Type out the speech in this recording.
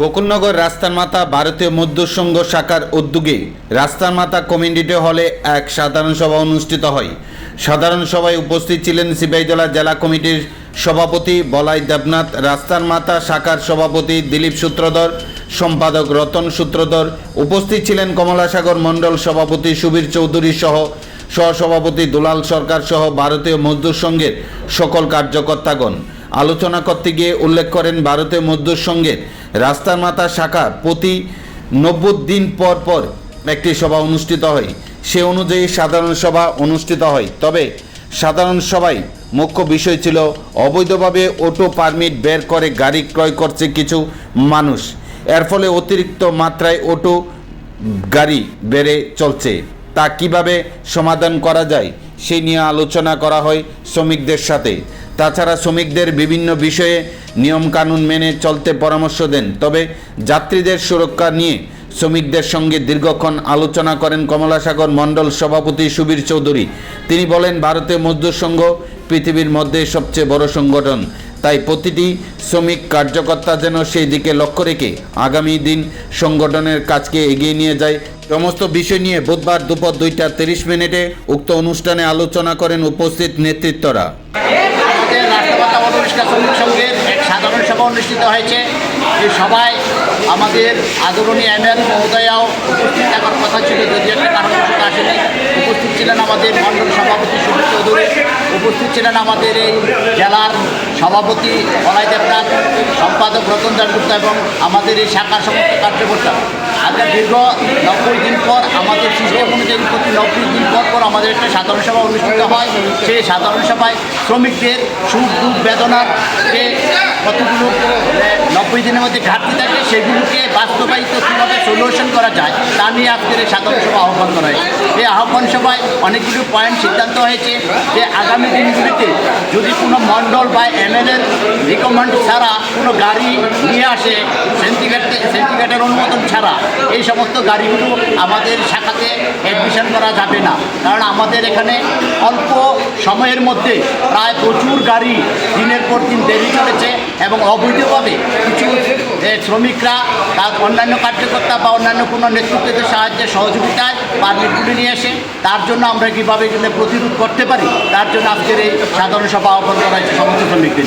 গোকুলনগর রাস্তার মাথা ভারতীয় মজদুর সংঘ শাখার উদ্যোগে রাস্তার মাথা কমিউনিটি হলে এক সাধারণ সভা অনুষ্ঠিত হয়। সাধারণ সভায় উপস্থিত ছিলেন সিপাহীজলা জেলা কমিটির সভাপতি বলাই দেবনাথ রাস্তার মাথা শাখার সভাপতি দিলীপ সূত্রধর, সম্পাদক রতন সূত্রধর, উপস্থিত ছিলেন কমলাসাগর মণ্ডল সভাপতি সুবীর চৌধুরী সহ সহসভাপতি দুলাল সরকার সহ ভারতীয় মজদুর সংঘের সকল কার্যকর্তাগণ। আলোচনা করতে গিয়ে উল্লেখ করেন ভারতীয় মজদুর সংঘের রাস্তার মাথা শাখা প্রতি নব্বই দিন পর পর একটি সভা অনুষ্ঠিত হয়। সে অনুযায়ী সাধারণ সভা অনুষ্ঠিত হয়। তবে সাধারণ সভায় মুখ্য বিষয় ছিল অবৈধভাবে অটো পারমিট বের করে গাড়ি ক্রয় করছে কিছু মানুষ। এর ফলে অতিরিক্ত মাত্রায় অটো গাড়ি বেড়ে চলছে। তা কীভাবে সমাধান করা যায় সেই নিয়ে আলোচনা করা হয় শ্রমিকদের সাথে। তাছাড়া শ্রমিকদের বিভিন্ন বিষয়ে নিয়মকানুন মেনে চলতে পরামর্শ দেন। তবে যাত্রীদের সুরক্ষা নিয়ে শ্রমিকদের সঙ্গে দীর্ঘক্ষণ আলোচনা করেন কমলাসাগর মণ্ডল সভাপতি সুবীর চৌধুরী। তিনি বলেন ভারতীয় মজদুর সংঘ পৃথিবীর মধ্যে সবচেয়ে বড় সংগঠন। তাই প্রতিটি শ্রমিক কার্যকর্তা যেন সেই দিকে লক্ষ্য রেখে আগামী দিন সংগঠনের কাজকে এগিয়ে নিয়ে যায়। সমস্ত বিষয় নিয়ে বুধবার দুপুর দুইটা তিরিশ মিনিটে উক্ত অনুষ্ঠানে আলোচনা করেন উপস্থিত নেতৃত্বরা। শ্রমিক সংঘের সভা অনুষ্ঠিত হয়েছে। এই সভায় আমাদের আদরণীয় এমএল মহোদয়াও উপস্থিত থাকার কথা ছিল যদি একটা কারণবশত আসেনি। উপস্থিত ছিলেন আমাদের মণ্ডল সভাপতি সুনীল চৌধুরী, উপস্থিত ছিলেন আমাদের এই জেলার সভাপতি বলাই দেবনাথ, সম্পাদক রতন দাসগুপ্ত এবং আমাদের এই শাখার সমস্ত কার্যকর্তা। আজকে দীর্ঘ নব্বই দিন পর আমাদের সিস্টেম অনুযায়ী প্রতি নব্বই দিন পর পর আমাদের একটা সাধারণ সভা অনুষ্ঠিত হয়। সেই সাধারণ সভায় শ্রমিকদের সুখ দুঃখ বেদনার যে কতগুলো নব্বই দিনের মধ্যে ঘাটতি থাকে সেগুলোকে বাস্তবায়িত কীভাবে করা যায়, তা নিয়ে আজকের এই সাধারণ সভা আহ্বান করা হয়েছে। এই আহ্বান সভায় অনেকগুলো পয়েন্ট সিদ্ধান্ত হয়েছে যে আগামী দিনগুলিতে যদি কোনো মণ্ডল বা এমএলএর রিকমেন্ড ছাড়া কোনো গাড়ি নিয়ে আসে সেন্টিগ্রেড সেন্টিগ্রেডের অনুমোদন ছাড়া, এই সমস্ত গাড়িগুলো আমাদের শাখাতে অ্যাডমিশন করা যাবে না। কারণ আমাদের এখানে অল্প সময়ের মধ্যে প্রায় প্রচুর গাড়ি দিনের পর দিন দেরি চলেছে এবং অবৈধভাবে কিছু শ্রমিকরা তার অন্যান্য কার্যকর্তা বা অন্যান্য কোনো নেতৃত্বের সাহায্যে সহযোগিতায় পারমিটগুলি নিয়ে আসে তার জন্য আমরা কীভাবে এগুলো প্রতিরোধ করতে পারি, তার জন্য আজকের এই সাধারণ সভা আহ্বান করা হয়েছে সমস্ত শ্রমিকদের